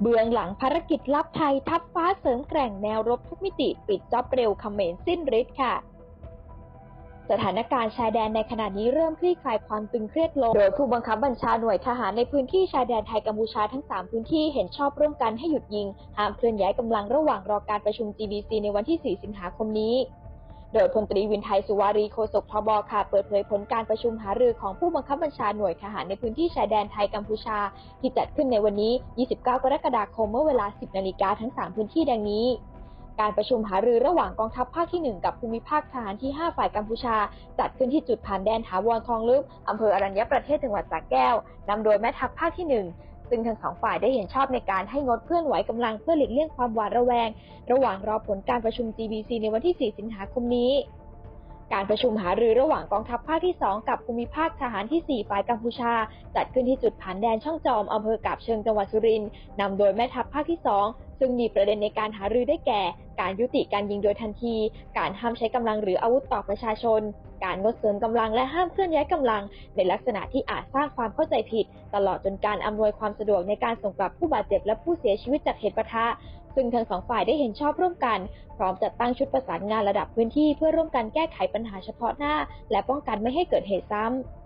เบื้องหลังภารกิจลับไทยทัพฟ้าเสริมแกร่งแนวรบทุกมิติปิดจ็อบเร็วเขมรสิ้นฤทธิ์ค่ะ สถานการณ์ชายแดนในขณะนี้เริ่มคลี่คลายความตึงเครียดลง โดยผู้บังคับบัญชาหน่วยทหารในพื้นที่ชายแดนไทยกัมพูชาทั้ง 3 พื้นที่เห็นชอบร่วมกันให้หยุดยิงห้ามเคลื่อนย้ายกำลังระหว่างรอการประชุม GBC ในวันที่ 4 สิงหาคมนี้ โดยพลตรีวินไทยสุวารีโฆษกทบค่ะ เปิดเผยผลการประชุมหารือของผู้บังคับบัญชาหน่วยทหารในพื้นที่ชายแดนไทยกัมพูชา ที่จัดขึ้นในวันนี้ 29 กรกฎาคมเมื่อเวลา 10 นาฬิกาทั้ง 3 พื้นที่ดังนี้การประชุมหารือระหว่างกองทัพภาคที่ 1 กับภูมิภาคทหารที่ 5 ฝ่ายกัมพูชา จัดขึ้นที่จุดผ่านแดนถาวรคลองลึกอำเภออรัญญประเทศจังหวัดสระแก้วนำโดยแม่ทัพภาคที่ 1 ซึ่งทั้งสองฝ่ายได้เห็นชอบในการให้งดเคลื่อนไหวกำลังเพื่อหลีกเลี่ยงความหวาดระแวง ระหว่างรอผลการประชุม GBC ในวันที่ 4 สิงหาคมนี้ การประชุมหารือระหว่างกองทัพภาคที่ 2 กับภูมิภาคทหารที่ 4 ฝ่ายกัมพูชา จัดขึ้นที่จุดผ่านแดนช่องจอมอำเภอกาบเชิงจังหวัดสุรินทร์นำโดยแม่ทัพภาคที่ 2 ซึ่งมีประเด็นในการหารือได้แก่ การยุติการยิงโดยทันที การห้ามใช้กำลังหรืออาวุธต่อประชาชน การงดเสริมกำลังและห้ามเคลื่อนย้ายกำลัง ในลักษณะที่อาจสร้างความเข้าใจผิด ตลอดจนการอำนวยความสะดวกในการส่งกลับผู้บาดเจ็บและผู้เสียชีวิตจากเหตุปะทะซึ่งทั้งสองฝ่ายได้เห็นชอบร่วมกัน พร้อมจัดตั้งชุดประสานงานระดับพื้นที่เพื่อร่วมกันแก้ไขปัญหาเฉพาะหน้า และป้องกันไม่ให้เกิดเหตุซ้ำ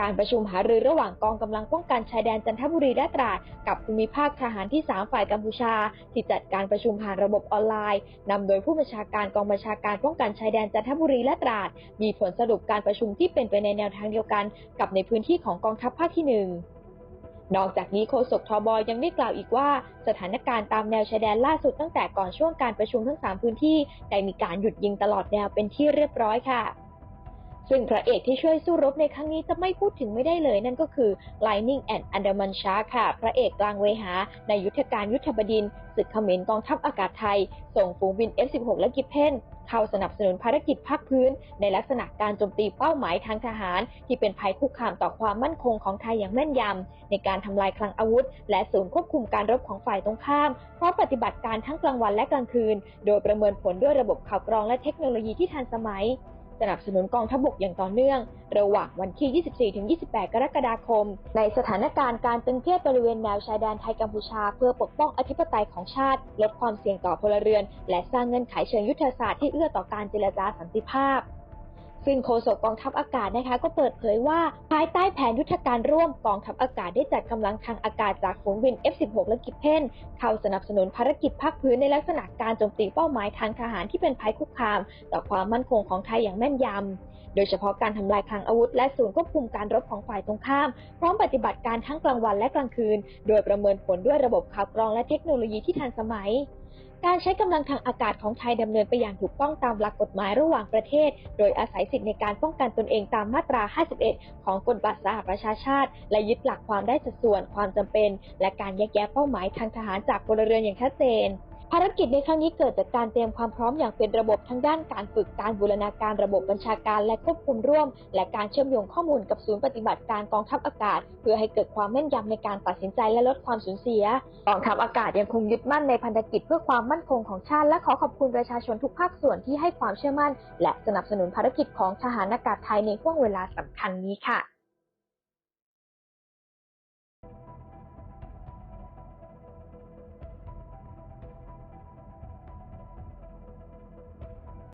การประชุมหารือระหว่างกองกำลังป้องกันชายแดนจันทบุรีและตราดกับภูมิภาคทหารที่ 3 ฝ่ายกัมพูชา ที่จัดการประชุมผ่านระบบออนไลน์นำโดยผู้บัญชาการกองบัญชาการป้องกันชายแดนจันทบุรีและตราด มีผลสรุปการประชุมที่เป็นไปในแนวทางเดียวกัน กับในพื้นที่ของกองทัพภาคที่หนึ่งนอกจากนี้โฆษกทบยังได้กล่าวอีกว่า สถานการณ์ตามแนวชายแดนล่าสุดตั้งแต่ก่อนช่วงการประชุมทั้ง 3 พื้นที่ ได้มีการหยุดยิงตลอดแนวเป็นที่เรียบร้อยค่ะ ซึ่งพระเอกที่ช่วยสู้รบในครั้งนี้จะไม่พูดถึงไม่ได้เลย นั่นก็คือ Lightning and Andaman Shark ค่ะ พระเอกกลางเวหา ในยุทธการยุทธบดินทร์ศึกเขมรกองทัพอากาศไทย ส่งฝูงบิน F-16 และกิฟเพนเข้าสนับสนุนภารกิจภาคพื้น ในลักษณะการโจมตีเป้าหมายทางทหาร ที่เป็นภัยคุกคามต่อความมั่นคงของไทยอย่างแม่นยำในการทำลายคลังอาวุธ และศูนย์ควบคุมการรบของฝ่ายตรงข้ามพร้อมปฏิบัติการทั้งกลางวันและกลางคืน โดยประเมินผลด้วยระบบข่าวกรองและเทคโนโลยีที่ทันสมัย สนับสนุนกองทัพบกอย่างต่อเนื่อง ระหว่างวันที่ 24-28 กรกฎาคม ในสถานการณ์การตึงเครียดบริเวณแนวชายแดนไทยกัมพูชา เพื่อปกป้องอธิปไตยของชาติ ลดความเสี่ยงต่อพลเรือน และสร้างเงื่อนไขเชิงยุทธศาสตร์ที่เอื้อต่อการเจรจาสันติภาพ ซึ่งโฆษกกองทัพอากาศนะคะ ก็เปิดเผยว่าภายใต้แผนยุทธการร่วมกองทัพอากาศได้จัดกำลังทางอากาศจากฝูงบิน F-16 และกิฟเพนเข้าสนับสนุนภารกิจภาคพื้นในลักษณะการโจมตีเป้าหมายทางทหารที่เป็นภัยคุกคาม ต่อความมั่นคงของไทยอย่างแม่นยำโดยเฉพาะการทำลายคลังอาวุธและศูนย์ควบคุมการรบของฝ่ายตรงข้าม พร้อมปฏิบัติการทั้งกลางวันและกลางคืน โดยประเมินผลด้วยระบบข่าวกรองและเทคโนโลยีที่ทันสมัย การใช้กำลังทางอากาศของไทยดำเนินไปอย่างถูกต้องตามหลักกฎหมายระหว่างประเทศ โดยอาศัยสิทธิในการป้องกันตนเองตามมาตรา 51 ของกฎบัตรสหประชาชาติ และยึดหลักความได้สัดส่วนความจำเป็น และการแยกแยะเป้าหมายทางทหารจากพลเรือนอย่างชัดเจน ภารกิจในครั้งนี้เกิดจากการเตรียมความพร้อมอย่างเป็นระบบทั้งด้านการฝึกการบูรณาการระบบบัญชาการและควบคุมร่วม และการเชื่อมโยงข้อมูลกับศูนย์ปฏิบัติการกองทัพอากาศ เพื่อให้เกิดความแม่นยำในการตัดสินใจและลดความสูญเสียกองทัพอากาศยังคงยึดมั่นในพันธกิจเพื่อความมั่นคงของชาติ และขอขอบคุณประชาชนทุกภาคส่วนที่ให้ความเชื่อมั่น และสนับสนุนภารกิจของทหารอากาศไทยในห่วงเวลาสำคัญนี้ค่ะ